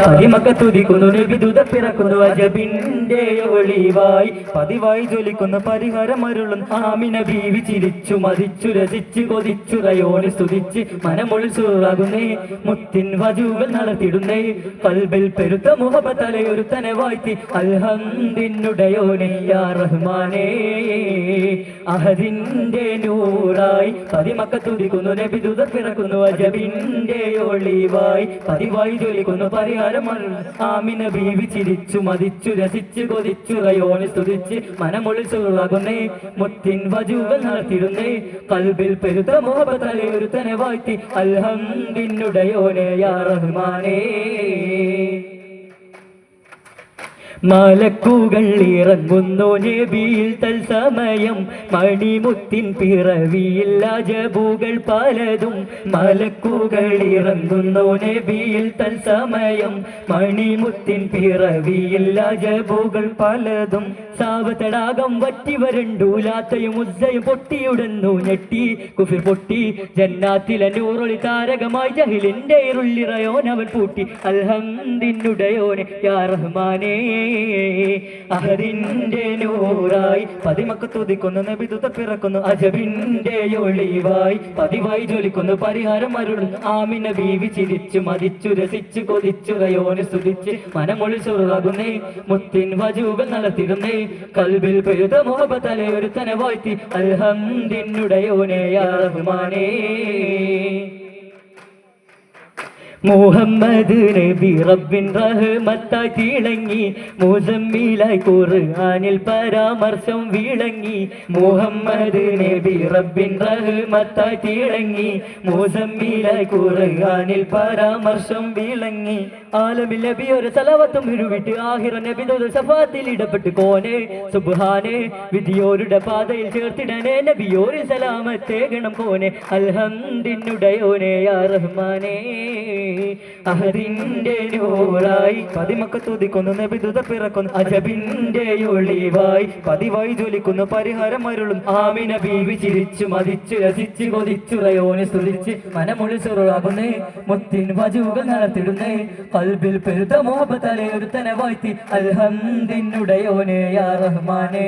പതിമക്ക തുതിക്കുന്നു നബിദുത അജബിന്റെ ഒളിവായി. പതിവായി ജ്വലിക്കുന്ന പരിഹാരമരുളും ആമിന ബീവി ചിരിച്ചു മതിച്ചു രസിച്ച് കൊതിച്ചു റയോണി സ്തുതിച്ച് മനമൊളി സുറാകുന്നേ. മുത്തിൻ വജുകൾ നടത്തിടുന്നേ. കൽബിൽ പെരുത്ത മുഹബത്തലയൊരുത്തനെ വാഴ്ത്തി. അൽഹന്ദിനുടയോനെ യാ റഹ്മാനേ. അഹദിന്റെ നൂറായി പതിമക്ക തുടിക്കുന്നു നബിദുത പിറക്കുന്നു അജബിന്റെ ഒളിവായി പതിവായി ജ്വലിക്കുന്നു പരിഹാരം ആമിന ബീവി ചിരിച്ചു മതിച്ചു രസിച്ചു കൊതിച്ചു റയോണി സ്തുതിച്ച് മനമൊളി സുറാകുന്നേ മുത്തിൻ വജുകൾ നടത്തിടുന്നേ. കൽബിൽ പെരുത്ത മോഹബത്തലെ ഒരുത്തനെ വാഴ്ത്തി അൽഹംദിനുടയോനെ യാ റഹ്മാനേ. മലക്കുകൾ ഇറങ്ങുന്നു നബിയിൽ തൽസമയം മണിമുത്തിൻ പിറവിയിൽ അജബുകൾ പലതും. മലക്കുകൾ ഇറങ്ങുന്നു നബിയിൽ തൽസമയം മണിമുത്തിൻ പിറവിയിൽ അജബുകൾ പലതും. സാവതടാകം വറ്റി വരണ്ടൂലാത്തയും ഉസ്സയും പൊട്ടിയുടന്നു ഞെട്ടി. കുഫിർ പൊട്ടി ജന്നാത്തിലെ നൂറൊളി താരകമായി ജഹിലിന്റെ ഇരുള്ളിറയോൻ അവൻ പൂട്ടി. അൽഹന്ദിനുടയോനെ യാ റഹ്മാനേ. അഹദിന്റെ നൂറായി പതിമക്ക് തുതിക്കുന്നു നബിതുത പിറക്കുന്നു അജബിന്റെ ഒളിവായി പതിവായി ജോലിക്കുന്നു പരിഹാരം അരുളും ആമിന ബീവി ചിരിച്ചു മതിച്ചു രസിച്ചു കൊതിച്ചു റയോന് സ്തുതിച്ച് മനമൊളി ചുറാകുന്നേ മുത്തിൻ വജൂകൾ നടത്തിടുന്നേ. കൽബിൽ പെരുത മോഹബ ഒരുത്തനെ വാഴ്ത്തി അൽഹംദിനുടയോനെ യാ മുഹമ്മദ് നബി റബ്ബിൻ റഹ്മത്തായി തിളങ്ങി മുസമ്മിലായി ഖുർആനിൽ പരാമർശം വിളങ്ങി മുഹമ്മദ് നബി റബ്ബിൻ റഹ്മത്തായി തിളങ്ങി മുസമ്മിലായി ഖുർആനിൽ പരാമർശം വിളങ്ങി. ആലമിൽ നബി ഒരു സലവത്തും ഉരുവിട്ട് ആഹിറ നബി സഫാത്തിൽ ഇടപെട്ട് കോനെ സുബ്ഹാനെ വിധിയോരുടെ പാതയിൽ ചേർത്തിടനെ നബിയോര് സലാമത്തെ ഗണം കോനെ. അൽഹംദിനുടയോനെ യാ റഹ്മാനേ. അഹദിന്റെ നൂറായി പതിമക്ക തുതിക്കുന്നു നബിദുത പിറക്കുന്നു. അജബിന്റെ ഒളിവായി പതിവായി ജ്വലിക്കുന്നു പരിഹാരം അരുളും. ആമിന ബീവി ചിരിച്ചു മതിച്ചു രസിച്ചു കൊതിച്ചു റയോനെ സ്തുതിച്ച്. മനമൊഴി സുറാകുന്നേ മുത്തിൻ വജുകൾ നടത്തിടുന്നേ. കൽബിൽ പെരുത്ത മോഹബത്തലെ തലയൊരുത്തനെ വാഴ്ത്തി. അൽഹംദിനുടയോനെ യാ റഹ്മാനേ.